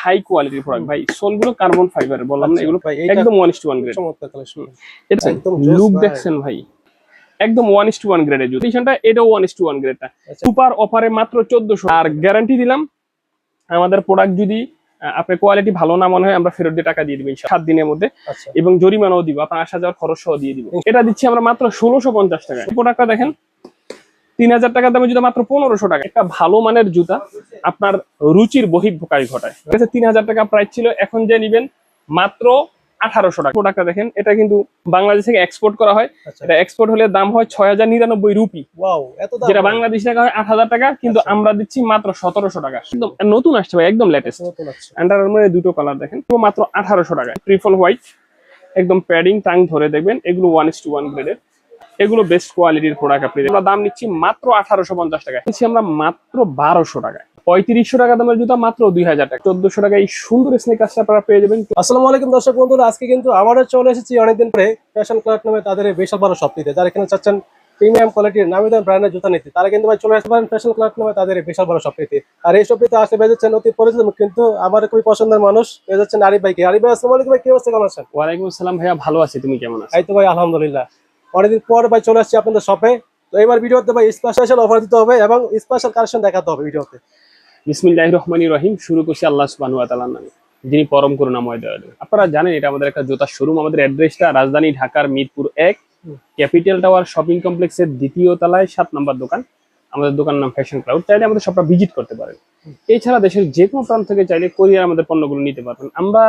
High কোয়ালিটির product ভাই। সোলগুলো carbon ফাইবারের বললাম না আচ্ছা, এগুলো একদম one is to one grade এটা লুক দেখছেন ভাই। একদম ওয়ান ইস টু ওয়ান গ্রেডের জুতো। এডিশনটা এটাও ওয়ান ইস টু ওয়ান গ্রেডটা। সুপার অফারে মাত্র চোদ্দশো। আর গ্যারান্টি দিলাম আমাদের প্রোডাক্ট যদি আপনার কোয়ালিটি ভালো না মনে হয় আমরা ফেরত দিয়ে টাকা দিয়ে দিব ইনশাল্লাহ, সাত দিনের মধ্যে। আচ্ছা। এবং জরিমানাও দিব আপনার আসা যাওয়ার খরচ সহ দিয়ে দিব। এটা দিচ্ছি আমরা মাত্র ষোলোশো পঞ্চাশ টাকা প্রোডাক্টটা দেখেন তিন হাজার টাকার দামে জুতা মাত্র পনেরোশো টাকা। একটা ভালো মানের জুতা আপনার রুচির বহিঃপ্রকাশ ঘটায়। ঠিক আছে তিন হাজার টাকা প্রাইস ছিল এখন যে নিবেন মাত্র আঠারোশো টাকা। প্রোডাক্টটা দেখেন এটা কিন্তু বাংলাদেশ থেকে এক্সপোর্ট করা হয়। আচ্ছা। এটা এক্সপোর্ট হলে দাম হয় ছয় হাজার নিরানব্বই রুপি। যেটা বাংলাদেশ টাকা হয় আট হাজার টাকা কিন্তু আচ্ছা। আমরা দিচ্ছি মাত্র সতেরোশো টাকা। একদম নতুন আসছে ভাই একদম লেটেস্ট আন্ডার আর্মারের দুটো কালার দেখেন মাত্র আঠারোশো টাকা ট্রিপল হোয়াইট একদম প্যাডিং টাং ধরে দেখবেন এগুলো ওয়ান ইস টু ওয়ান গ্রেডের এগুলো বেস্ট কোয়ালিটির প্রোডাক্ট আপনি আমরা দাম নিচ্ছি মাত্র আঠারোশো পঞ্চাশ টাকা নিচ্ছি আমরা মাত্র বারোশো টাকা পঁয়ত্রিশশো টাকা দামের জুতা মাত্র দুই হাজার টাকা। চোদ্দশো টাকা এই সুন্দর স্নেকার্সটা আপনারা পেয়ে যাবেন। আসসালামু আলাইকুম দর্শক বন্ধুরা আজকে কিন্তু আমারও চলে এসেছি অনেকদিন পরে ফ্যাশন ক্লাব নামে তাদের বিশাল বড় শপটিতে যারা এখানে চাচ্ছেন প্রিমিয়াম কোয়ালিটির নামি দাম ব্র্যান্ডের জুতা নিতে তারা কিন্তু ভাই চলে আসতে পারেন ফ্যাশন ক্লাব নামে তাদের বিশাল বড় শপটিতে আর এই শপটিতে আসলে বেজেছেন অতি পরিচিত কিন্তু আমার খুবই পছন্দের মানুষ বেজেছেন আরিফ ভাইকে। আরিফ ভাই আসসালামু আলাইকুম ভাই কি অবস্থা? কেমন আছেন? ওয়ালাইকুম আসসালাম ভাইয়া ভালো আছি। তুমি কেমন আছো? এই তো ভাই আলহামদুলিল্লাহ। অনেকদিন পর ভাই চলে আসছি আপনাদের শপে তো এবার ভিডিওতে ভাই স্পেশাল অফার দিতে হবে এবং স্পেশাল কালেকশন দেখাতে হবে ভিডিওতে। বিসমিল্লাহ রহমানি রহিম। শুরু করছি আল্লাহ সুবাহ তালার নামে, যিনি পরম করুণাময় দয়ালু আপনারা জানেন এটা আমাদের একটা জুতার শোরুম আমাদের অ্যাড্রেসটা রাজধানী ঢাকার মিরপুর এক, ক্যাপিটাল টাওয়ার শপিং কমপ্লেক্সের দ্বিতীয় তলায় সাত নম্বর দোকান। আমাদের দোকানের নাম ফ্যাশন ক্লাউড চাইলে আমাদের সবটা ভিজিট করতে পারেন। এছাড়া দেশের যে কোনো প্রান্ত থেকে চাইলে কোরিয়ার আমাদের পণ্যগুলো নিতে পারবেন। আমরা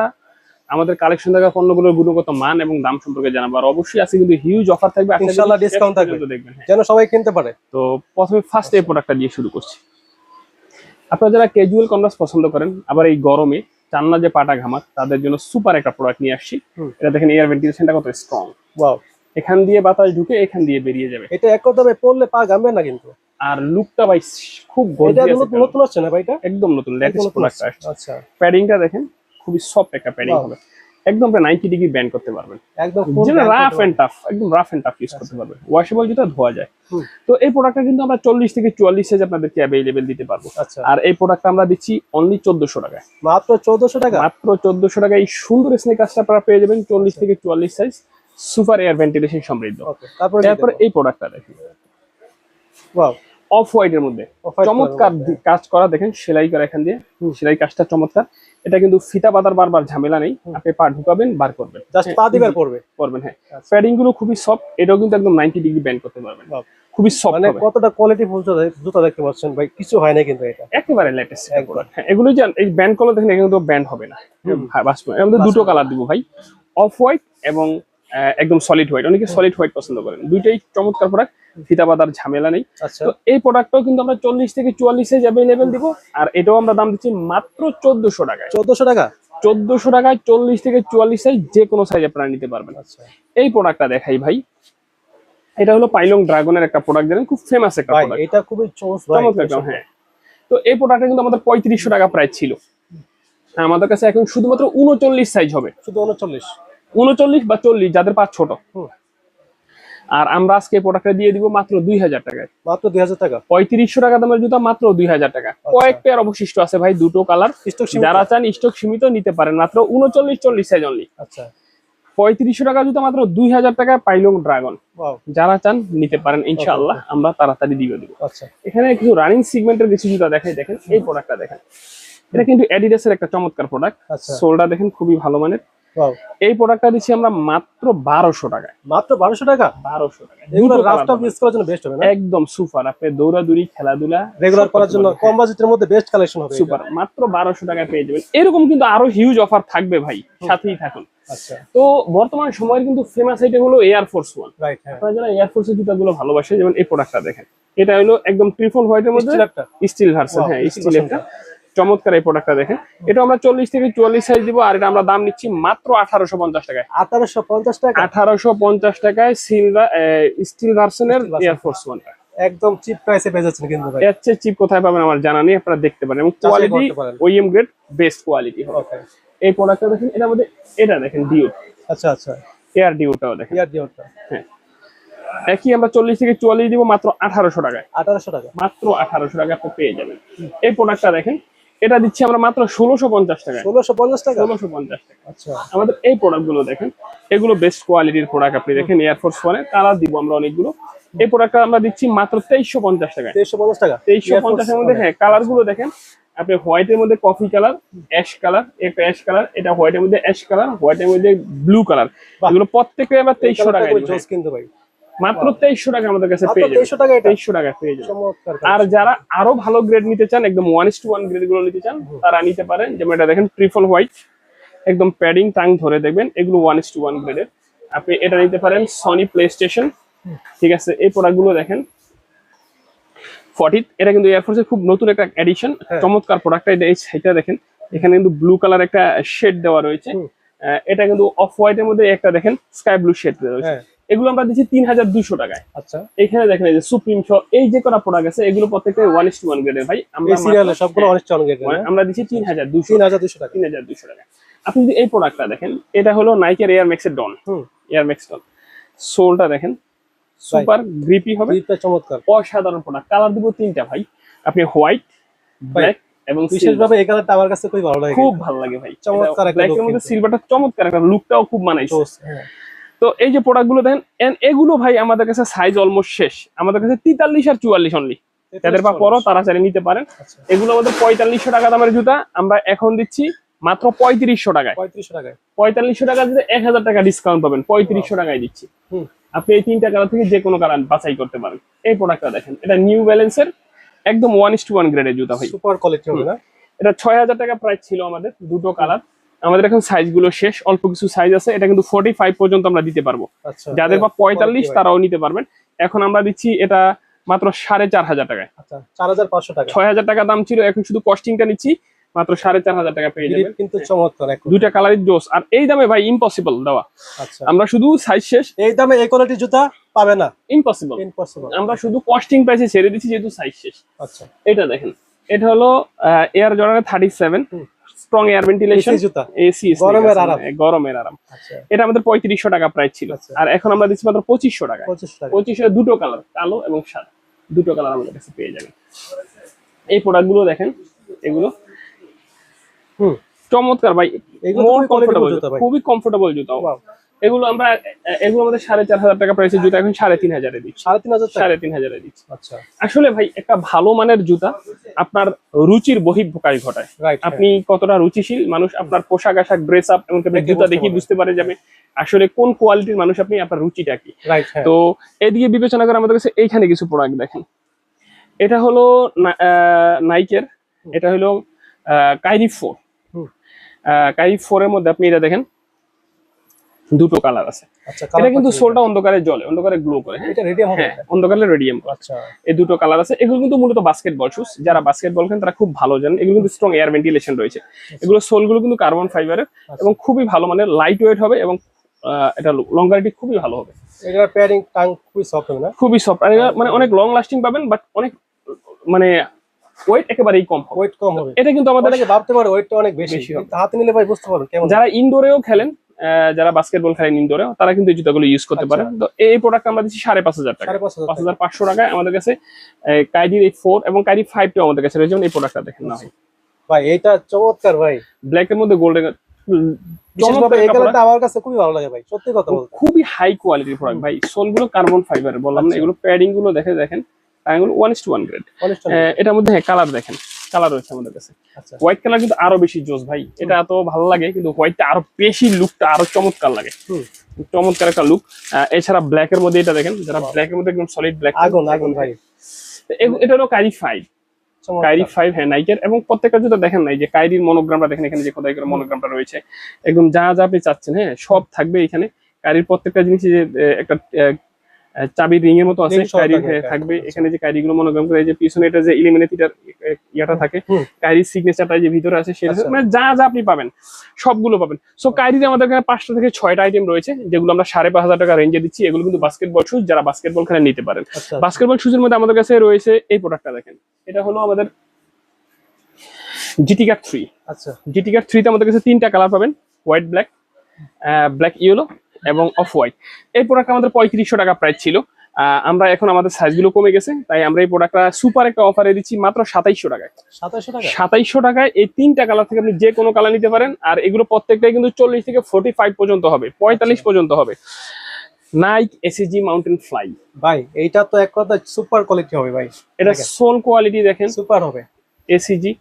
আমাদের কালেকশন থাকা পণ্যগুলোর গুণগত মান এবং দাম সম্পর্কে জানাব। আর অবশ্যই আছে কিন্তু হিউজ অফার থাকবে। ইনশাআল্লাহ discount থাকবে। দেখবেন হ্যাঁ। যেন সবাই কিনতে পারে। তো প্রথমে ফার্স্ট এই প্রোডাক্টটা দিয়ে শুরু করছি। আপনারা যারা ক্যাজুয়াল কনভার্স পছন্দ করেন আবার এই গরমে চান না যে পাটা ঘামাত তাদের জন্য সুপার একটা প্রোডাক্ট নিয়ে আসছি। এটা দেখেন এয়ার ভেন্টিলেশনটা কত স্ট্রং ওয়াও এখান দিয়ে বাতাস ঢুকে এখান দিয়ে বেরিয়ে যাবে। এটা এক কথায় পড়লে পা গামবে না কিন্তু। আর লুকটা ভাই খুব এটা গর্জিয়াস নতুন নতুন আসছে না ভাই এটা? একদম নতুন লেটেস্ট প্রোডাক্ট। আসছে। আচ্ছা। প্যাডিংটা দেখেন খুবই সফট একটা প্যাডিং হবে। একদম আপনি নাইনটি ডিগ্রি ব্যান্ড করতে পারবেন। একদম যেটা রাফ এন্ড টাফ একদম রাফ এন্ড টাফ ইউজ করতে পারবেন। ওয়াশেবল যেটা ধোয়া যায়। তো এই প্রোডাক্টটা কিন্তু আমরা চল্লিশ থেকে চুয়াল্লিশ সাইজ আপনাদেরকে অ্যাভেলেবেল দিতে পারব। আচ্ছা। আর এই প্রোডাক্টটা আমরা দিচ্ছি অনলি চোদ্দশো টাকায়। মাত্র চোদ্দশো টাকা? মাত্র চোদ্দশো টাকায় এই সুন্দর স্নেকার্সটা আপনারা পেয়ে যাবেন চল্লিশ থেকে চুয়াল্লিশ সাইজ সুপার এয়ার ভেন্টিলেশন সমৃদ্ধ। ওকে তারপরে এই প্রোডাক্টটা দেখেন। ওয়াও অফ হোয়াইট এর মধ্যে। চমৎকার কাজ করা দেখেন সেলাই করা এখান দিয়ে। সেলাই কাজটা চমৎকার। এটা কিন্তু ফিতা পাতার বারবার ঝামেলা নেই। আপনি পা ঢুকাবেন বার করবেন। জাস্ট পা দিবার পড়বে করবেন হ্যাঁ। আচ্ছা। প্যাডিংগুলো খুবই সফট এটাও কিন্তু একদম নাইনটি ডিগ্রি ব্যান্ড করতে পারবেন। খুবই সফট মানে কতটা কোয়ালিটি ফুল জুতা দেখতে পাচ্ছেন ভাই? কিছু হয় না কিন্তু এটা। একেবারে লেটেস্ট হ্যাঁ এগুলো যে এই ব্যান্ড কলার দেখেন এগুলো তো ব্যান্ড হবে না। হ্যাঁ, এর মধ্যে দুটো কালার দিব ভাই। অফ হোয়াইট এবং একদম সলিড হোয়াইট অনেকে সলিড হোয়াইট পছন্দ করেন। দুইটাই চমৎকার প্রোডাক্ট ফিতা পাতার ঝামেলা নেই। আচ্ছা। তো এই প্রোডাক্টটাও কিন্তু আমরা চল্লিশ থেকে চুয়াল্লিশ সাইজ অ্যাভেলেবেল দিব। আর এটাও আমরা দাম দিচ্ছি মাত্র চোদ্দশো টাকায়। চোদ্দশো টাকা? চোদ্দশো টাকায় চল্লিশ থেকে চুয়াল্লিশ সাইজ যে কোনো সাইজ আপনারা নিতে পারবেন। আচ্ছা। এই প্রোডাক্টটা দেখাই ভাই। এটা হলো পাইলং ড্রাগনের একটা প্রোডাক্ট জানেন খুব ফেমাস একটা প্রোডাক্ট এটা খুবই চমৎকার হ্যাঁ। তো এই প্রোডাক্টটা কিন্তু আমাদের পঁয়ত্রিশশো টাকা প্রাইস ছিল। হ্যাঁ, আমাদের কাছে এখন শুধুমাত্র উনচল্লিশ সাইজ হবে। শুধু উনচল্লিশ। উনচল্লিশ বা চল্লিশ যাদের পা ছোট। আর আমরা আজকে প্রোডাক্টটা দিয়ে দিব মাত্র দুই হাজার টাকায়। মাত্র দুই হাজার টাকা? পঁয়ত্রিশশো টাকা দামের জুতা মাত্র দুই হাজার টাকা। কয়েক পেয়ার অবশিষ্ট আছে ভাই দুটো কালার যারা চান স্টক সীমিত নিতে পারেন মাত্র উনচল্লিশ চল্লিশ সাইজ অনলি আচ্ছা। পঁয়ত্রিশশো টাকা জুতা মাত্র দুই হাজার টাকা পাইলং ড্রাগন যারা চান নিতে পারেন ইনশাআল্লাহ আমরা তাড়াতাড়ি দিয়ে দিব। আচ্ছা। এখানে কিছু রানিং সিগমেন্টের কিছু জুতা দেখাই দেখেন। এই প্রোডাক্টটা দেখেন। এটা কিন্তু অ্যাডিডাস এর একটা চমৎকার প্রোডাক্ট আচ্ছা। সোলটা দেখেন খুবই ভালো মানের। এই প্রোডাক্টটা দিচ্ছি আমরা মাত্র বারোশো টাকায়। মাত্র বারোশো টাকা? বারোশো টাকা এগুলো দুটো রাফ ইউজ করার জন্য বেস্ট হবে না? একদম সুপার আপনি দৌড়াদৌড়ি খেলাধুলা রেগুলার করার জন্য কম বাজেটের মধ্যে বেস্ট কালেকশন হবে সুপার মাত্র বারোশো টাকায় পেয়ে যাবেন। এরকম কিন্তু আরও হিউজ অফার থাকবে ভাই। সাথেই থাকুন। আচ্ছা। তো বর্তমান সময়ের কিন্তু ফেমাস আইটেম হলো এয়ার ফোর্স ওয়ান রাইট হ্যাঁ। আপনারা যারা এয়ার ফোর্সের জুতাগুলো ভালোবাসে যেমন এই প্রোডাক্টটা দেখেন। এটা হলো একদম ট্রিপল হোয়াইটের মধ্যে একটা। স্টিল ভার্সন হ্যাঁ স্টিল একটা। চমৎকার এই প্রোডাক্টটা দেখেন। এটা আমরা চল্লিশ থেকে চুয়াল্লিশ সাইজ দিব আর এটা আমরা দাম নিচ্ছি মাত্র আঠারোশো পঞ্চাশ টাকায়। আঠারোশো পঞ্চাশ টাকা। আঠারোশো পঞ্চাশ টাকায় সিলভার স্টিল ভার্সনের Steel version। এয়ার ফোর্স ওয়ানটা একদম চিপ প্রাইসে পেয়ে যাচ্ছেন কিন্তু ভাই। এর চেয়ে চিপ কোথায় পাবেন আমার জানা নেই আপনারা দেখতে পারেন। এবং quality OEM grade best quality okay এই প্রোডাক্টটা দেখেন এটার মধ্যে এটা দেখেন ডিউ আচ্ছা আচ্ছা। এয়ার ডিউটাও দেখেন। ইয়ার ডিওটা হ্যাঁ। একই আমরা চল্লিশ থেকে চুয়াল্লিশ দিব মাত্র আঠারোশো টাকায়। আঠারোশো টাকা। মাত্র আঠারোশো টাকা আপনি পেয়ে যাবেন। এই প্রোডাক্টটা দেখেন এটা দিচ্ছি আমরা মাত্র ষোলোশো পঞ্চাশ টাকা। ষোলোশো পঞ্চাশ টাকা? ষোলোশো পঞ্চাশ টাকা। আচ্ছা। আমাদের এই প্রোডাক্টগুলো দেখেন এগুলো বেস্ট কোয়ালিটির প্রোডাক্ট আপনি দেখেন এয়ারফোর্স ওয়ানের কালার দিব আমরা অনেকগুলো। এই প্রোডাক্টটা আমরা দিচ্ছি মাত্র তেইশশো পঞ্চাশ টাকা। তেইশশো পঞ্চাশ টাকা? তেইশশো পঞ্চাশের মধ্যে হ্যাঁ কালারগুলো দেখেন আপনি হোয়াইটের মধ্যে কফি কালার অ্যাশ কালার একটা অ্যাশ কালার এটা হোয়াইটের মধ্যে অ্যাশ কালার হোয়াইটের মধ্যে ব্লু কালার। এগুলো প্রত্যেকটা আমরা তেইশশো টাকা জোস কিন্তু ভাই। মাত্র তেইশশো টাকা আমাদের কাছে পেয়ে যাবেন টাকা তেইশশো টাকা পেয়ে যাবেন আর যারা আরও ভালো গ্রেড নিতে চান একদম ওয়ান ইস টু ওয়ান গ্রেডগুলো নিতে চান তারা নিতে পারেন। যেমন এটা দেখেন ট্রিপল হোয়াইট একদম প্যাডিং টাং ধরে দেখবেন এগুলো ওয়ান ইস টু ওয়ান গ্রেডের আপনি এটা নিতে পারেন সনি প্লে স্টেশন ঠিক আছে এই প্রোডাক্টগুলো দেখেন। ফর্টি এটা কিন্তু এয়ারফোর্সের খুব নতুন একটা এডিশন হ্যাঁ। চমৎকার প্রোডাক্টটা এটা এই দেখেন এখানে কিন্তু ব্লু কালার একটা শেড দেওয়া রয়েছে। এটা কিন্তু অফ হোয়াইটের মধ্যে একটা দেখেন স্কাই ব্লু শেড রয়েছে। হ্যাঁ। এগুলো আমরা দিচ্ছি তিন হাজার দুশো টাকায়। আচ্ছা। এখানে দেখেন এই যে সুপ্রিম সহ এই যে কটা প্রোডাক্ট আছে এগুলো প্রত্যেকটা ওয়ান ইস টু ওয়ান গ্রেডের ভাই আমরা সিরিয়ালে সবগুলো অনেক চন গেট হ্যাঁ, আমরা দিচ্ছি তিন হাজার দুশো তিন হাজার দুশো টাকা। তিন হাজার দুশো টাকা। আপনি যদি এই প্রোডাক্টটা দেখেন এটা হলো নাইকের এয়ার ম্যাক্সের ডন হুম। এয়ার ম্যাক্স ডন সোলটা দেখেন সুপার গ্রিপি হবে। দুইটা চমৎকার। অসাধারণ প্রোডাক্ট কালার দিব তিনটা ভাই। আপনি হোয়াইট ব্ল্যাক এবং। বিশেষভাবে এই কালারটা আমার কাছে খুব ভালো লাগে। খুব ভালো লাগে ভাই। চমৎকার একটা ব্ল্যাকের মধ্যে সিলভারটা চমৎকার একটা লুকটাও খুব মানাইছে। হ্যাঁ। তো এই যে প্রোডাক্টগুলো দেখেন এগুলো ভাই আমাদের কাছে সাইজ অলমোস্ট শেষ। আমাদের কাছে তেতাল্লিশ আর চুয়াল্লিশ অনলি যাদের বা পরো তারা চাইলে নিতে পারেন। আচ্ছা। এগুলো আমাদের পঁয়তাল্লিশশো টাকা দামের জুতা। আমরা এখন দিচ্ছি মাত্র পঁয়ত্রিশশো টাকায়। পঁয়ত্রিশশো টাকায়। পঁয়তাল্লিশশো টাকা দিতে এক হাজার টাকা ডিসকাউন্ট পাবেন। পঁয়ত্রিশশো টাকায় দিচ্ছি। আপনি এই তিনটা কালার থেকে যে কোনো কালার বাছাই করতে পারেন। এই প্রোডাক্টটা দেখেন এটা নিউ ব্যালেন্সের একদম ওয়ান ইস টু ওয়ান গ্রেডের জুতা ভাই। সুপার কোয়ালিটি হবে না? এটা ছয় হাজার টাকা প্রাইস ছিল আমাদের দুটো কালার আমাদের এখন সাইজগুলো শেষ অল্প কিছু সাইজ আছে এটা কিন্তু ফোর্টি ফাইভ পর্যন্ত আমরা দিতে পারব। আচ্ছা যাদের বা পঁয়তাল্লিশ তারাও নিতে পারবেন। এখন আমরা দিচ্ছি এটা মাত্র সাড়ে চার হাজার টাকায়। আচ্ছা চার হাজার পাঁচশো টাকা। ছয় হাজার টাকা দাম ছিল এখন শুধু কস্টিংটা নিচ্ছি মাত্র সাড়ে চার হাজার টাকা পেয়ে যাবেন। কিন্তু চমৎকার দুইটা কালারের জোস আর এই দামে ভাই ইম্পসিবল দেওয়া। আচ্ছা। আমরা শুধু সাইজ শেষ। এই দামে এই কোয়ালিটির জুতা পাবে না। ইম্পসিবল ইম্পসিবল আমরা শুধু কস্টিং প্রাইসে ছেড়ে দিচ্ছি যেহেতু সাইজ শেষ। আচ্ছা। এটা দেখেন এটা হলো এয়ার জর্ডানের thirty seven. Strong air ventilation AC গরমের আরাম। গরমের আরাম। আচ্ছা। এটা আমাদের পঁয়ত্রিশশো টাকা প্রাইস ছিল। আচ্ছা। আর এখন আমরা দিচ্ছি মাত্র পঁচিশশো টাকা পঁচিশ পঁচিশশো দুটো কালার কালো এবং সাদা। দুটো কালার আমাদের কাছে পেয়ে যাবেন। এই প্রোডাক্টগুলো দেখেন এগুলো। হুম। চমৎকার ভাই এগুলো তো খুবই কমফোর্টেবল জুতা. এগুলো আমরা এগুলো আমাদের সাড়ে চার হাজার টাকা প্রাইসের জুতা এখন সাড়ে তিন হাজারে দিচ্ছি। সাড়ে তিন হাজার সাড়ে তিন হাজারে দিচ্ছি। আচ্ছা। আসলে ভাই একটা ভালো মানের জুতা আপনার রুচির বহিঃপ্রকাশ ঘটায়। আপনি কতটা রুচিশীল মানুষ আপনার পোশাক আশাক ড্রেস আপ এমনকি জুতা দেখি বুঝতে পারে যাবে। আসলে কোন কোয়ালিটির মানুষ আপনি আপনার রুচিটা কি? হ্যাঁ। তো এদিকে বিবেচনা করে আমাদের কাছে এইখানে কিছু প্রোডাক্ট দেখেন। এটা হলো নাইকের এটা হলো কাইরি ফোর। কাইরি ফোর এর মধ্যে আপনি এটা দেখেন। দুটো কালার আছে। আচ্ছা এটা কিন্তু সোলটা অন্ধকারে জ্বলে অন্ধকারে গ্লো করে। এটা রেডি হবে হ্যাঁ অন্ধকারে রেডিয়াম আচ্ছা। এই দুটো কালার আছে। এগুলো কিন্তু মূলত বাস্কেটবল শুজ যারা বাস্কেটবল খেলেন তারা খুব ভালো জানেন। এগুলো কিন্তু স্ট্রং এয়ার ভেন্টিলেশন রয়েছে। এগুলো সোলগুলো কিন্তু কার্বন ফাইবারের এবং খুবই ভালো মানে লাইট ওয়েট হবে এবং এটা লঙ্গারিটি খুবই ভালো হবে। এটার প্যাডিং টাং খুবই সফট হবে না? খুবই সফট আর মানে অনেক লং লাস্টিং পাবেন বাট অনেক মানে ওয়েট একেবারেই কম হবে। ওয়েট কম হবে। এটা কিন্তু আমাদের ভাবতে পারে ওয়েটটা অনেক বেশি। হবে। হাতে নিলে ভাই বুঝতে পারবেন কেমন যারা ইনডোরেও খেলেন যারা বাস্কেটবল খেলেন ইনডোরে তারা কিন্তু এই জুতাগুলো ইউজ করতে পারে। তো এই প্রোডাক্ট আমরা দিচ্ছি সাড়ে পাঁচ হাজার টাকা। পাঁচ হাজার পাঁচশো টাকায় আমাদের কাছে কাইডির এই ফোর এবং কাইডি ফাইভটাও আমাদের কাছে রয়েছে। এই প্রোডাক্টটা দেখেন না। ভাই এটা চমৎকার ভাই। ব্ল্যাক এর মধ্যে গোল্ডেন কাছে খুবই ভালো লাগে ভাই সত্যি কথা বলতে। খুবই হাই কোয়ালিটির প্রোডাক্ট ভাই কার্বন ফাইবার বললাম না আচ্ছা। এগুলো প্যাডিংগুলো দেখে দেখেন। এগুলো one is to one grade এটার মধ্যে হ্যাঁ কালার দেখেন। কালার রয়েছে আমাদের কাছে। আচ্ছা। হোয়াইট কালার কিন্তু আরও বেশি জোস ভাই। এটা এত ভালো লাগে কিন্তু হোয়াইটটা আরও বেশি লুকটা আরও চমৎকার লাগে। চমৎকার একটা লুক এছাড়া ব্ল্যাক এর মধ্যে এটা দেখেন যারা ব্ল্যাক এর মধ্যে একদম সলিড ব্ল্যাক আগুন আগুন ভাই। এটা হলো কাইরি ফাইভ কাইরি ফাইভ হ্যাঁ নাইকের এবং প্রত্যেকটা দেখেন নাই যে কাইরির মনোগ্রামটা দেখেন এখানে যে খোদাই করে মনোগ্রামটা রয়েছে। একদম যা যা আপনি চাচ্ছেন হ্যাঁ সব থাকবে এখানে। কাইরির প্রত্যেকটা জিনিস যে একটা আহ, রিং এর মতো আছে থাকে, হ্যাঁ, থাকবে। আচ্ছা। এখানে যে কাইরি গুলো মনোগ্রাম করে এই যে পিছনে এটা যে ইলিমিনেটিটার ইয়াটা থাকে। কাইরির সিগনেচারটা যে ভিতরে আছে সেটা আচ্ছা। মানে যা যা আপনি পাবেন সবগুলো পাবেন। সো কাইরিতে আমাদের এখানে পাঁচটা থেকে ছয়টা আইটেম রয়েছে যেগুলো আমরা সাড়ে পাঁচ হাজার টাকা রেঞ্জে দিচ্ছি। এগুলো কিন্তু বাস্কেটবল শুজ যারা বাস্কেটবল খেলা নিতে পারেন। আচ্ছা। বাস্কেটবল শুজের মধ্যে আমাদের কাছে রয়েছে এই প্রোডাক্টটা দেখেন। এটা হলো আমাদের জিটিকার থ্রি আচ্ছা। জিটিকার থ্রিতে আমাদের কাছে তিনটা কালার পাবেন হোয়াইট ব্ল্যাক ব্ল্যাক ইয়েলো এবং অফ হোয়াইট এই প্রোডাক্ট আমাদের পঁয়ত্রিশশো টাকা প্রাইস ছিল। আমরা এখন আমাদের সাইজগুলো কমে গেছে তাই আমরা এই প্রোডাক্টটা সুপার একটা অফারে দিচ্ছি মাত্র সাতাইশশো টাকায়। সাতাইশশো টাকায়? এই তিনটা কালার থেকে আপনি যে কোনো কালার নিতে পারেন আর এগুলো প্রত্যেকটাই কিন্তু চল্লিশ থেকে ফোর্টি ফাইভ পর্যন্ত হবে পঁয়তাল্লিশ আচ্ছা। পর্যন্ত হবে। নাইক এসএজি মাউন্টেন ফ্লাই ভাই এইটা তো এক কথা সুপার কোয়ালিটি হবে ভাই। এটা সোল কোয়ালিটি দেখেন। সুপার হবে। এসিজি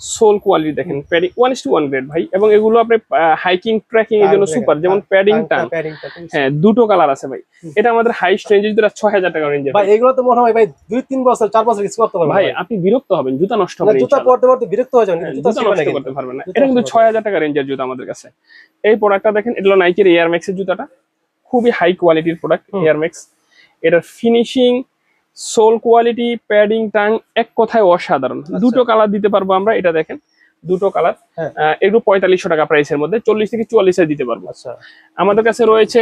সোল কোয়ালিটি দেখেন padding one is to one grade ভাই এবং এগুলো আপনি হাইকিং ট্রেকিং এর জন্য সুপার যেমন প্যাডিং টান হ্যাঁ দুটো কালার আছে ভাই। এটা আমাদের হাই রেঞ্জের যেটা ছয় হাজার টাকা রেঞ্জের ভাই এগুলো তো মনে হয় ভাই দুই তিন বছর চার বছর ইউজ করতে পারবেন ভাই আপনি বিরক্ত হবেন জুতা নষ্ট হবে জুতা। পরতে পরতে বিরক্ত হয়ে যাবেন হ্যাঁ, জুতা নষ্ট করতে পারবেন না। এটা কিন্তু ছয় হাজার টাকা রেঞ্জের জুতা আমাদের কাছে। এই প্রোডাক্টটা দেখেন এটা হলো নাইকের এয়ার ম্যাক্সের জুতাটা। খুবই হাই কোয়ালিটির প্রোডাক্ট। এয়ার ম্যাক্স এটার finishing sole quality padding tongue এক কথায় অসাধারণ। দুটো কালার দিতে পারব আমরা এটা দেখেন দুটো কালার। একটু এগুলো পঁয়তাল্লিশশো টাকা প্রাইসের মধ্যে চল্লিশ থেকে চুয়াল্লিশে দিতে পারব। আচ্ছা। আমাদের কাছে রয়েছে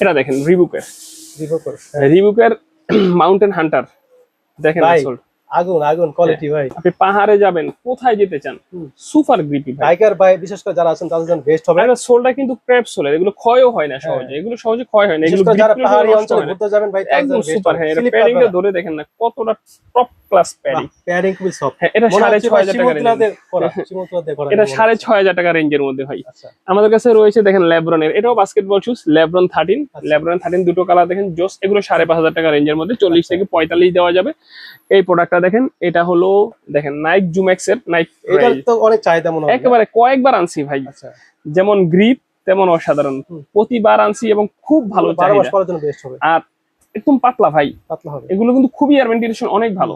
এটা দেখেন রিবুকের রিবুকের রিবুকের মাউন্টেন হান্টার দেখেন। আগুন আগুন কোয়ালিটি ভাই। আপনি পাহাড়ে যাবেন কোথায় যেতে চান? সুপার গ্রিপি বাইকার ভাই বিশেষ করে যারা আছেন তাদের জন্য বেস্ট হবে। সোলটা কিন্তু ক্র্যাপ সোলের এগুলো ক্ষয়ও হয় না সহজে। হ্যাঁ। এগুলো সহজে ক্ষয় হয় না। এগুলো যারা পাহাড়ি অঞ্চলে ঘুরতে যাবেন ভাই তাদের জন্য সুপার হ্যাঁ এটা প্যাডিংটা ধরে দেখেন না কতটা টপ ক্লাস প্যাডিং প্যাডিং খুবই সফট হ্যাঁ এটা সাড়ে ছয় হাজার টাকা রেঞ্জ এটা সাড়ে ছয় হাজার টাকা রেঞ্জের মধ্যে ভাই। আচ্ছা। আমাদের কাছে রয়েছে দেখেন ল্যাব্রনের এটাও বাস্কেটবল শুজ ল্যাব্রন থার্টিন আচ্ছা। ল্যাব্রন থার্টিন দুটো কালার দেখেন জোস এগুলো সাড়ে পাঁচ হাজার টাকা রেঞ্জের মধ্যে চল্লিশ আচ্ছা। থেকে পঁয়তাল্লিশ দেওয়া যাবে। এই প্রোডাক্টটা দেখেন এটা হলো দেখেন নাইক জুম্যাক্স এর নাইক এটা তো অনেক চাহিদা মনে হয়। একেবারে কয়েকবার আনছি ভাই। আচ্ছা। যেমন গ্রিপ তেমন অসাধারণ। প্রতিবার আনছি এবং খুব ভালো আর একদম পাতলা ভাই। পাতলা হবে। এগুলো কিন্তু খুবই এয়ার ভেন্টিলেশন অনেক ভালো।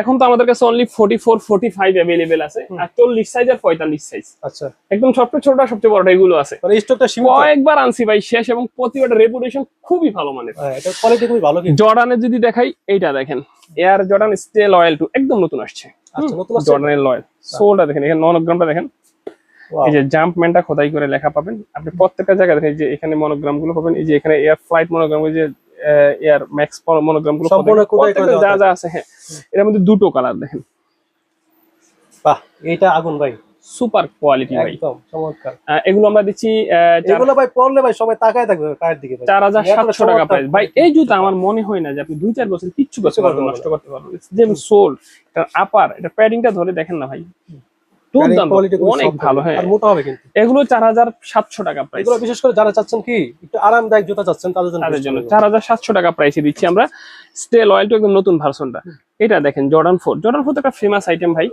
এখন তো আমাদের কাছে only forty four forty five available আছে। আর চল্লিশ সাইজ আর পঁয়তাল্লিশ সাইজ আচ্ছা। একদম সবচেয়ে ছোটটা সবচেয়ে বড়টা এগুলো আছে। মানে স্টকটা সীমিত। কয়েকবার আনছি ভাই শেষ এবং প্রতিবার রেপুটেশন খুবই ভালো হ্যাঁ এটা কোয়ালিটি খুবই ভালো কিন্তু। জর্ডানের যদি দেখাই এইটা দেখেন। Air Jordan stay loyal two একদম নতুন আসছে। আচ্ছা নতুন আসছে? জর্ডানের লয়াল সোলটা দেখেন এখানে মনোগ্রামটা দেখেন। এই যে জাম্পম্যানটা খোদাই করে লেখা পাবেন। আপনি প্রত্যেকটা জায়গা দেখেন যে এখানে মনোগ্রামগুলো পাবেন এই যে এখানে এয়ার ফ্লাইট মনোগ্রাম ওই যে এয়ার ম্যাক্স মনোগ্রামগুলো যা যা আছে হ্যাঁ। এর মধ্যে দুটো কালার দেখেন। বাহ এইটা আগুন ভাই। সুপার কোয়ালিটি ভাই। একদম চমৎকার। এগুলো আমরা দিচ্ছি এগুলো ভাই পড়লে ভাই সবাই তাকায় থাকবে পায়ের দিকে ভাই। চার হাজার এত সাতশো টাকা প্রাইস ভাই এই জুতা আমার মনে হয় না যে আপনি দুই চার বছর কিচ্ছু করতে পারবেন নষ্ট করতে পারবেন। যে সোল এটা আপার এটা প্যাডিংটা ধরে দেখেন না ভাই। অনেক ভালো হ্যাঁ। মোটা হবে কিন্তু। এগুলো চার হাজার সাতশো টাকা প্রাইস এগুলো বিশেষ করে যারা চাচ্ছেন কি একটু আরামদায়ক জুতা চাচ্ছেন তাদের জন্য তাদের জন্য চার হাজার সাতশো টাকা প্রাইসে দিচ্ছি আমরা। স্টে লয়াল টু একদম নতুন ভার্সনটা এটা দেখেন জর্ডান ফোর জর্ডান ফোর একটা ফেমাস আইটেম ভাই।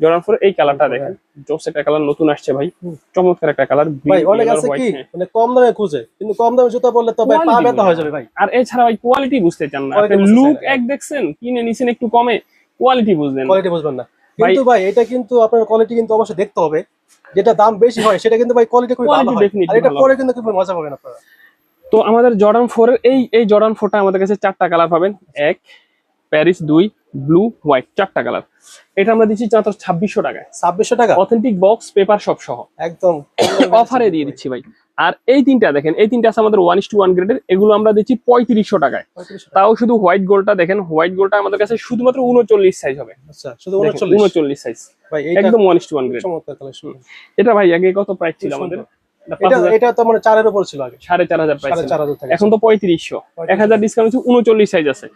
জর্ডান ফোর এই কালারটা দেখেন। জোস একটা কালার নতুন আসছে ভাই। চমৎকার একটা কালার ভাই অনেক আছে কি মানে কম দামে খুঁজে কিন্তু কম দামে জুতা পরলে তো ভাই পা ব্যথা হয়ে যাবে ভাই। আর এছাড়া ভাই কোয়ালিটি বুঝতে চান না। লুক এক দেখছেন কিনে নিছেন একটু কমে কোয়ালিটি বুঝলেন না। কোয়ালিটি বুঝবেন না। কিন্তু ভাই এটা কিন্তু আপনার কোয়ালিটি কিন্তু অবশ্যই দেখতে হবে। যেটা দাম বেশি হয় সেটা কিন্তু ভাই কোয়ালিটি খুবই ভালো হয়। আর এটা পরে কিন্তু খুবই মজা পাবেন আপনারা। তো আমাদের জর্ডান ফোর এর এই এই জর্ডান ফোরটা আমাদের কাছে চারটা কালার পাবেন। এক প্যারিস দুই ব্লু হোয়াইট চারটা কালার এটা আমরা দিচ্ছি মাত্র ছাব্বিশশো টাকায়। ছাব্বিশশো টাকা? অথেন্টিক বক্স পেপার সব সহ। একদম। অফারে দিয়ে দিচ্ছি ভাই। আর এই তিনটা দেখেন এই তিনটা আছে আমাদের ওয়ান ইস টু ওয়ান গ্রেডের এগুলো আমরা দিচ্ছি পঁয়ত্রিশশো টাকায়। তাও শুধু হোয়াইট গোল্ডটা দেখেন হোয়াইট গোল্ডটা আমাদের কাছে শুধুমাত্র উনচল্লিশ সাইজ হবে। আচ্ছা উনচল্লিশ। সাইজ একদম one is to one grade এটা ভাই আগে কত প্রাইস ছিল আমাদের? এটা তো মানে চারের উপর ছিল আগে। সাড়ে চার হাজার প্রাইস এখন তো পঁয়ত্রিশশো। এক হাজার ডিসকাউন্ট হচ্ছে উনচল্লিশ সাইজ আছে।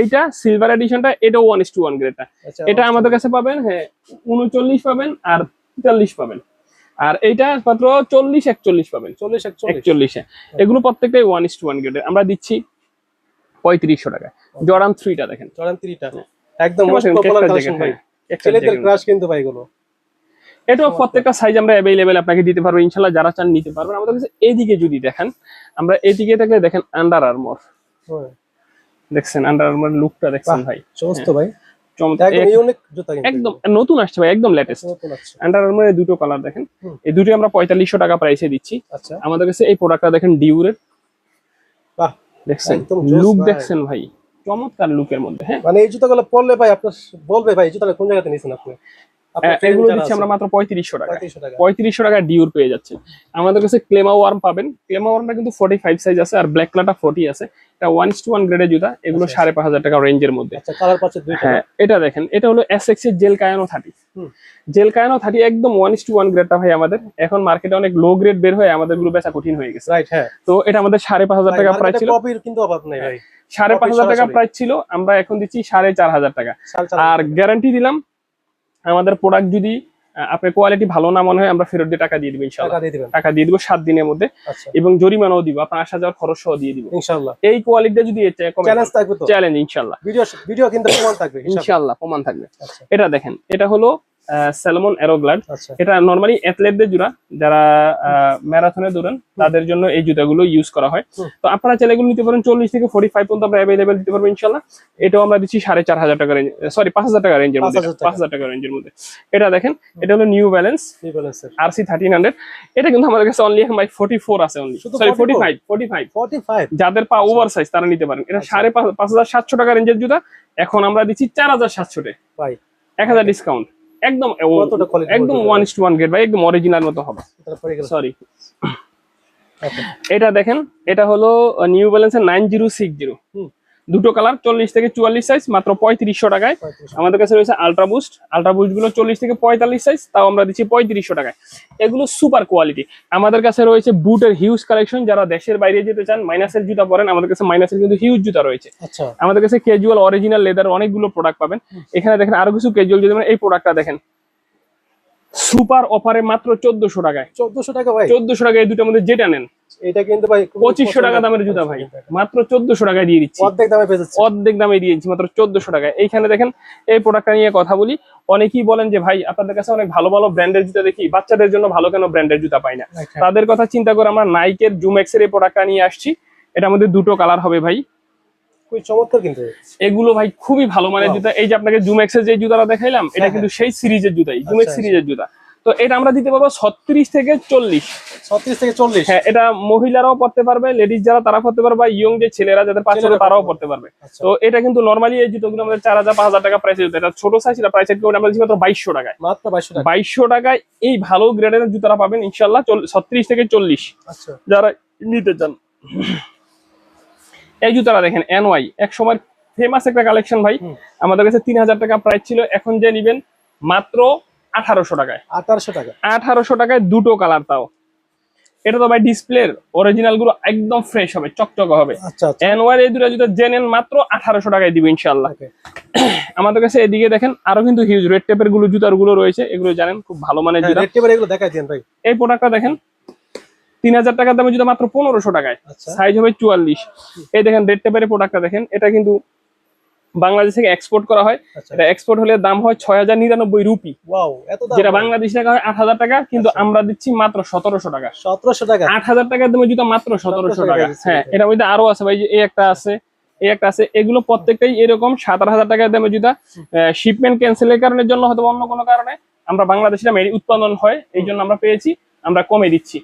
এইটা সিলভার এডিশনটা ওয়ান ইস টু ওয়ান গ্রেডটা আচ্ছা, এটা আমাদের কাছে পাবেন হ্যাঁ উনচল্লিশ পাবেন আর তেতাল্লিশ পাবেন। আর এইটা মাত্র চল্লিশ একচল্লিশ পাবেন। চল্লিশ একচল্লিশ। এগুলো প্রত্যেকটাই ওয়ান ইস টু ওয়ান গ্রেডের আমরা দিচ্ছি পঁয়ত্রিশশো টাকা জর্ডান থ্রিটা দেখেন। চলেন তিরিটা একদম ছেলেদের ক্রাশ কিন্তু ভাই এগুলো। এটাও প্রত্যেকটা সাইজ আমরা অ্যাভেলেবেল আপনাকে দিতে পারব। ইনশাল্লাহ যারা চান নিতে পারবেন। আমাদের কাছে এইদিকে যদি দেখেন আমরা এইদিকে থাকলে দেখেন আন্ডার আর্মর হ্যাঁ, দেখছেন আন্ডার আর্মর লুকটা দেখছেন ভাই। সমস্ত ভাই। একদম এক- ইউনিক জুতা কিন্তু একদম নতুন আসছে ভাই একদম লেটেস্ট আন্ডার আর্মরের দুটো কালার দেখেন। এই দুটো আমরা পঁয়তাল্লিশশো টাকা প্রাইসে দিচ্ছি। আচ্ছা। আমাদের কাছে এই প্রোডাক্টটা দেখেন ডিউরের বাহ দেখছেন? লুক দেখছেন ভাই? চমৎকার লুকের মধ্যে হ্যাঁ? মানে এই জুতাগুলো পরলে ভাই আপনার বলবে ভাই জুতাটা কোন জায়গাতে নিয়েছেন আপনি? এগুলো দিচ্ছি আমরা মাত্র পঁয়ত্রিশশো টাকা। পঁয়ত্রিশশো টাকা ডিউর পেয়ে যাচ্ছে আমাদের কাছে ক্লেমা ওয়ার্ম পাবেন। ক্লেমা ওয়ার্মটা কিন্তু ফোর্টি ফাইভ সাইজ আছে আর ব্ল্যাক কালারটা ফোর্টি আছে। এটা ওয়ান টু ওয়ান গ্রেডের জুতা এগুলো আচ্ছা, সাড়ে পাঁচ হাজার টাকা রেঞ্জের মধ্যে। আচ্ছা হ্যাঁ এটা দেখেন এটা হলো এস এক্সের gel Kayano thirty gel Kayano thirty একদম ওয়ান টু ওয়ান গ্রেডটা ভাই আমাদের। এখন মার্কেটে অনেক লো গ্রেড বের হয়ে আমাদেরগুলো বেচা কঠিন হয়ে গেছে। রাইট হ্যাঁ। তো এটা আমাদের সাড়ে পাঁচ হাজার টাকা প্রাইস ছিল। কিন্তু অভাব নাই ভাই। সাড়ে পাঁচ হাজার টাকা প্রাইস ছিল আমরা এখন দিচ্ছি সাড়ে চার হাজার টাকা। আর গ্যারান্টি দিলাম আমাদের প্রোডাক্ট যদি আপনার কোয়ালিটি ভালো না মনে হয় আমরা ফেরত দিয়ে টাকা দিয়ে দিব ইনশাল্লাহ টাকা দিয়ে দিব সাত দিনের মধ্যে আচ্ছা। এবং জরিমানাও দিব আপনার আসা যাওয়ার খরচ সহ দিয়ে দিব। ইনশাআল্লাহ। এই কোয়ালিটিটা যদি চ্যালেঞ্জ থাকবে তো? চ্যালেঞ্জ ইনশাল্লাহ ভিডিও ভিডিও কিন্তু প্রমাণ থাকবে ইনশাআল্লাহ। ইনশাল্লাহ প্রমাণ থাকবে। আচ্ছা। এটা দেখেন এটা হলো স্যালমন অ্যারোগ্লাড আচ্ছা। এটা নর্মালি অ্যাথলেটদের জুড়া যারা ম্যারাথনে দৌড়ান তাদের জন্য এই জুতাগুলো ইউজ করা হয়। তো আপনারা চাইলে এগুলো নিতে পারেন চল্লিশ থেকে ফোর্টি ফাইভ পর্যন্ত আমরা অ্যাভেলেবেল দিতে পারব ইনশাল্লাহ। এটাও আমরা দিচ্ছি সাড়ে চার হাজার টাকা রেঞ্জ সরি পাঁচ হাজার টাকা রেঞ্জের মধ্যে। পাঁচ হাজার টাকা। রেঞ্জের মধ্যে। এটা দেখেন এটা হলো new balance R C thirteen hundred এটা কিন্তু আমাদের কাছে অনলি এখন ফোর্টি ফোর আছে only sorry forty 44? Five forty five যাদের পা ওভার সাইজ তারা নিতে পারেন। এটা আচ্ছা। সাড়ে পাঁচ হাজার সাতশো টাকা রেঞ্জের জুতা। এখন আমরা দিচ্ছি চার হাজার সাতশোতে। ভাই। এক হাজার ডিসকাউন্ট একদম একদম one is to one grade ভাই একদম অরিজিনাল মতো হবে। সরি এটা দেখেন এটা হলো নিউ ব্যালেন্সের নাইন জিরো সিক্স জিরো হুম। দুটো কালার চল্লিশ থেকে চুয়াল্লিশ সাইজ মাত্র পঁয়ত্রিশশো টাকায়। আমাদের কাছে রয়েছে আলট্রা বুস্ট আলট্রা বুস্টগুলো চল্লিশ থেকে পঁয়তাল্লিশ সাইজ তাও আমরা দিচ্ছি পঁয়ত্রিশশো টাকায়। এগুলো সুপার কোয়ালিটি আমাদের কাছে রয়েছে বুটের হিউজ কালেকশন যারা দেশের বাইরে যেতে চান মাইনাসের জুতা পরেন আমাদের কাছে মাইনাসের কিন্তু হিউজ জুতা রয়েছে। আচ্ছা। আমাদের কাছে ক্যাজুয়াল অরিজিনাল লেদার অনেকগুলো প্রোডাক্ট পাবেন। এখানে দেখেন আরও কিছু ক্যাজুয়াল যদি এই প্রোডাক্টটা দেখেন। সুপার অফারে মাত্র চোদ্দশো টাকায়। চোদ্দশো টাকা ভাই। চোদ্দশো টাকায় দুটোর মধ্যে যেটা নেন এটা কিন্তু ভাই পঁচিশশো টাকা দামের জুতা ভাই। মাত্র চোদ্দশো টাকায় দিয়ে দিচ্ছি। অর্ধেক দামে অর্ধেক দামে দিয়ে দিচ্ছি মাত্র চোদ্দশো টাকায়। এইখানে দেখেন এই প্রোডাক্টটা নিয়ে কথা বলি। অনেকেই বলেন যে ভাই আপনাদের কাছে অনেক ভালো ভালো ব্র্যান্ডের জুতা দেখি। বাচ্চাদের জন্য ভালো কেন ব্র্যান্ডের জুতা পাই না? হ্যাঁ। তাদের কথা চিন্তা করে আমরা নাইকের জুমেক্সের এই প্রোডাক্টটা নিয়ে আসছি। এটা আমাদের দুটো কালার হবে ভাই। খুবই চমৎকার কিন্তু এগুলো ভাই খুবই ভালো Wow. জুতা। এই যে আপনাকে জুমেক্সের যে জুতাটা দেখাইলাম এটা হ্যাঁ, কিন্তু সেই সিরিজের জুতাই জুমেক্স আচ্ছা। সিরিজের জুতা। তো এটা আমরা দিতে পারব ছত্রিশ থেকে চল্লিশ। 36 থেকে 40 হ্যাঁ এটা মহিলারাও পড়তে পারবে লেডিস যারা তারা পড়তে পারবে ইয়ং যে ছেলেরা যাদের পাঁচ তারাও পড়তে পারবে। আচ্ছা। তো এটা কিন্তু নর্মালি এই জুতোগুলো আমাদের চার হাজার পাঁচ হাজার টাকা প্রাইসে জুতো এটা ছোট সাইজ এটা প্রাইস আমরা মাত্র বাইশশো টাকায়। মাত্র 2200 টাকা। বাইশশো টাকায় এই ভালো গ্রেডের জুতারা পাবেন ইনশাল্লাহ ছত্রিশ থেকে চল্লিশ। আচ্ছা। যারা নিতে চান। এই জুতারা দেখেন এনওয়াই এক সময় ফেমাস একটা কালেকশন ভাই। আমাদের কাছে তিন হাজার টাকা প্রাইস ছিল এখন যে নিবেন মাত্র আঠারোশো টাকায়। 1800 টাকা। আঠারোশো টাকায় দুটো কালার তাও। এটা তো ভাই ডিসপ্লের অরিজিনালগুলো একদম ফ্রেশ হবে চকচকে হবে। আচ্ছা আচ্ছা। এনওয়ার এই দুটো জুতো জেনেন মাত্র আঠারোশো টাকায় দিব ইনশাল্লাহ আমাদের কাছে এদিকে দেখেন আরও কিন্তু হিউজ রেড টেপেরগুলো জুতারগুলো রয়েছে এগুলো জানেন খুব ভালো ভাই। এই প্রোডাক্টটা দেখেন তিন হাজার টাকার দামে যদি মাত্র পনেরোশো টাকায়। আচ্ছা। সাইজ হবে চুয়াল্লিশ। এই দেখেন রেড টেপের প্রোডাক্টটা দেখেন এটা কিন্তু বাংলাদেশ থেকে এক্সপোর্ট করা হয়। আচ্ছা। এটা এক্সপোর্ট হলে দাম হয় ছয় হাজার নিরানব্বই রুপি। যেটা বাংলাদেশ টাকা হয় আট হাজার টাকা কিন্তু আচ্ছা। আমরা দিচ্ছি মাত্র সতেরোশো টাকা। 1700 টাকা। আট হাজার টাকার দামে জুতা মাত্র সতেরোশো টাকা। হ্যাঁ এটা। মধ্যে আরও আছে ভাই যে এই একটা আছে এই একটা আছে এগুলো প্রত্যেকটাই এরকম সাত আট হাজার টাকার দামে জুতা শিপমেন্ট ক্যান্সেলের কারণের জন্য হয়তো অন্য কোনো কারণে আমরা বাংলাদেশে উৎপাদন হয় এই জন্য আমরা পেয়েছি। আমরা কমে দিচ্ছি।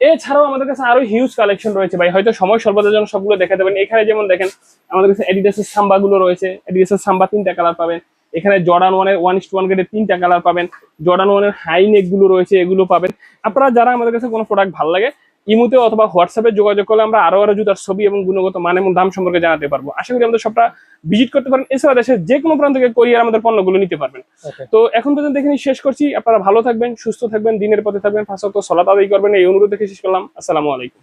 এছাড়াও আমাদের কাছে আরও হিউজ কালেকশন রয়েছে ভাই। হয়তো সময় সর্বদা জন্য সবগুলো দেখা পারেন। এখানে যেমন দেখেন আমাদের কাছে এডিডাসের সাম্বা গুলো রয়েছে। এডিডাসের সাম্বা তিনটা কালার পাবেন। এখানে জর্ডান ওয়ানের ওয়ান ইস্ট ওয়ান গ্রেডের তিনটা কালার পাবেন। জর্ডান ওয়ানের হাই নেকগুলো রয়েছে এগুলো পাবেন। আপনারা যারা আমাদের কাছে কোনো প্রোডাক্ট ভালো লাগে ইমুতে অথবা হোয়াটসঅ্যাপে যোগাযোগ করলে আমরা আরও আরও জুতার ছবি এবং গুণগত মান এবং দাম সম্পর্কে জানাতে পারব। আশা করি আমাদের সবটা ভিজিট করতে পারেন। এছাড়া দেশের যে কোনো প্রান্ত থেকে কোরিয়ার আমাদের পণ্যগুলো নিতে পারবেন। তো এখন পর্যন্ত এখানে শেষ করছি। আপনারা ভালো থাকবেন সুস্থ থাকবেন দিনের পথে থাকবেন। ফাঁসত সলাত আদায় করবেন। এই অনুরোধ দেখে শেষ করলাম। আসসালামু আলাইকুম।